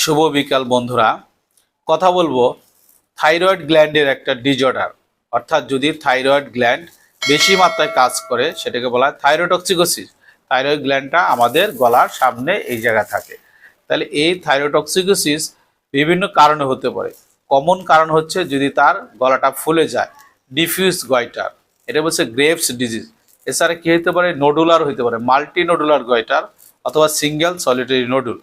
শুভ বিকাল বন্ধুরা। কথা বলব থাইরয়েড গ্ল্যান্ডের একটা ডিজঅর্ডার অর্থাৎ যদি থাইরয়েড গ্ল্যান্ড বেশি মাত্রায় কাজ করে, সেটাকে বলা হয় থাইরোটক্সিকোসিস থাইরয়েড গ্ল্যান্ডটা আমাদের গলার সামনে এই জায়গায় থাকে। তাহলে এই থাইরোটক্সিকোসিস বিভিন্ন কারণে হতে পারে। কমন কারণ হচ্ছে যদি তার গলাটা ফুলে যায় ডিফিউজ গয়টার এটা বলছে গ্রেভস ডিজিজ এছাড়া কি হতে পারে? নোডুলার হতে পারে। মাল্টি নোডুলার গয়টার অথবা সিঙ্গেল সলিটারি নোডুল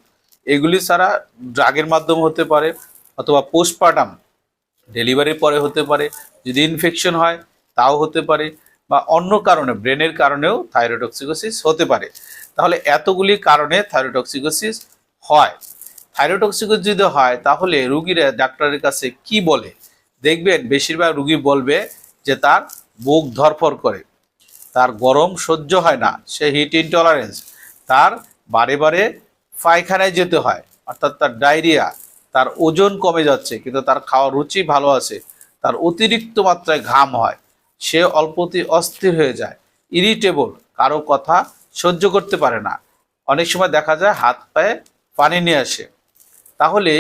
এগুলি ছাড়া ড্রাগের মাধ্যমে হতে পারে অথবা পোস্টপার্টাম ডেলিভারির পরে হতে পারে। যদি ইনফেকশন হয়, তাও হতে পারে বা অন্য কারণে, ব্রেনের কারণেও থাইরোটক্সিকোসিস হতে পারে। তাহলে এতগুলি কারণে থাইরোটক্সিকোসিস হয়। থাইরোটক্সিকোসিস যদি হয়, তাহলে রুগীরা ডাক্তারের কাছে কি বলে? দেখবেন বেশিরভাগ রুগী বলবে যে তার বুক ধরফর করে, তার গরম সহ্য হয় না, সে হিট ইনটলারেন্স, তার বারে বারে পায়খানায় যেতে হয়, অর্থাৎ তার ডায়রিয়া, তার ওজন কমে যাচ্ছে, কিন্তু তার খাওয়ার রুচি ভালো আছে, তার অতিরিক্ত মাত্রায় ঘাম হয়, সে অল্পতি অস্থির হয়ে যায় ইরিটেবল কারও কথা সহ্য করতে পারে না। অনেক সময় দেখা যায় হাত পায়ে পানি নিয়ে আসে। তাহলে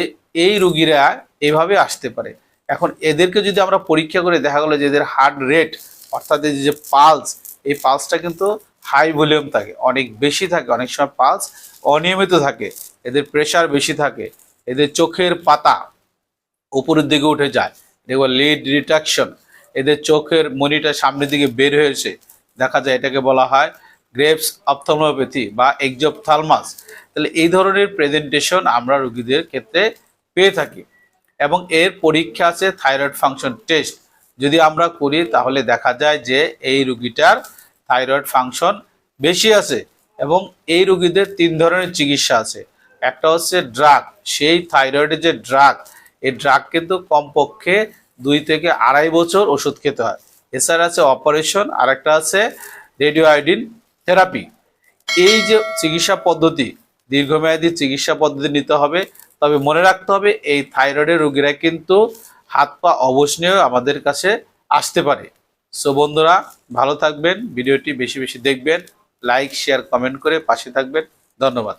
এই রুগীরা এভাবে আসতে পারে। এখন এদেরকে যদি আমরা পরীক্ষা করে দেখা গেলো যে এদের হার্ট রেট অর্থাৎ যে পালস এই পালসটা কিন্তু হাই ভলিউম থাকে, অনেক বেশি থাকে, অনেক সময় পালস অনিয়মিত থাকে, এদের প্রেশার বেশি থাকে, এদের চোখের পাতা উপরের দিকে উঠে যায় দেখব লিড রিট্রাকশন এদের চোখের মনিটা সামনের দিকে বের হয়েছে, দেখা যায় এটাকে বলা হয় গ্রেপস অপথলমোপ্যাথি বা এক্সোপথালমাস তাহলে এই ধরনের প্রেজেন্টেশন আমরা রোগীদের ক্ষেত্রে পেয়ে থাকি, এবং এর পরীক্ষা আছে থাইরয়েড ফাংশন টেস্ট যদি আমরা করি তাহলে দেখা যায় যে এই রুগীটার থাইরয়েড ফাংশন বেশি আছে এবং এই রুগীদের তিন ধরনের চিকিৎসা আছে। একটা হচ্ছে ড্রাগ সেই থাইরয়েডের যে ড্রাগ এই ড্রাগ কিন্তু কমপক্ষে দুই থেকে আড়াই বছর ওষুধ খেতে হয়। এছাড়া আছে অপারেশন আর একটা আছে রেডিও আয়োডিন থেরাপি এই যে চিকিৎসা পদ্ধতি, দীর্ঘমেয়াদী চিকিৎসা পদ্ধতি নিতে হবে, তবে মনে রাখতে হবে এই থাইরয়েডের রোগীরা কিন্তু হাত পা অবশ নিয়েও আমাদের কাছে আসতে পারে। সো বন্ধুরা, ভালো থাকবেন, ভিডিওটি বেশি বেশি দেখবেন লাইক শেয়ার কমেন্ট করে পাশে থাকবেন। ধন্যবাদ